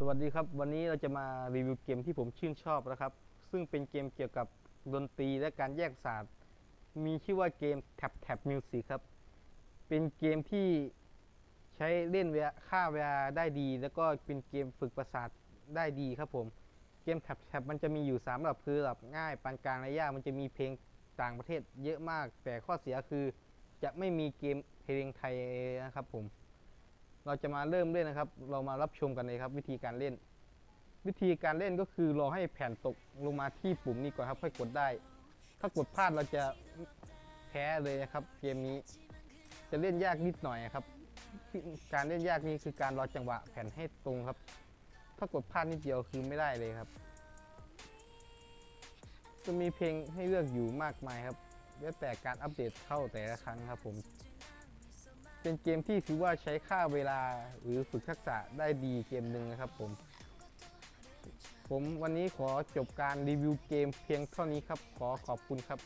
สวัสดีครับ วันนี้เราจะมารีวิวเกมที่ผมชื่นชอบนะครับ ซึ่งเป็นเกมเกี่ยวกับดนตรีและการแยกศาสตร์ มีชื่อว่าเกม Tap Tap Music ครับ เป็นเกมที่ใช้เล่นเวลาค่าเวลาได้ดี แล้วก็เป็นเกมฝึกประสาทได้ดีครับผม เกม Tap Tap มันจะมีอยู่3ระดับคือระดับง่ายปานกลางและยากมันจะมีเพลงต่างประเทศเยอะมาก แต่ข้อเสียคือจะไม่มีเกมเพลงไทยนะครับผม เราจะมาเริ่มเล่นนะครับ เรามารับชมกันเลยครับ วิธีการเล่น วิธีการเล่นก็คือรอให้แผ่นตกลงมาที่ปุ่มนี้ก่อนครับค่อยกดได้ ถ้ากดพลาดเราจะแพ้เลยนะครับ เกมนี้ จะเล่นยากนิดหน่อยครับ การเล่นยากนี้คือการรอจังหวะแผ่นให้ตรงครับ ถ้ากดพลาดนิดเดียวคือไม่ได้เลยครับ จะมีเพลงให้เลือกอยู่มากมายครับแล้วแต่การอัปเดตเข้าแต่ละครั้งครับผม เป็นเกมที่ถือว่าใช้ค่าเวลาหรือฝึกทักษะได้ดีเกมหนึ่งนะครับผม ผมวันนี้ขอจบการรีวิวเกมเพียงเท่านี้ครับ ขอขอบคุณครับ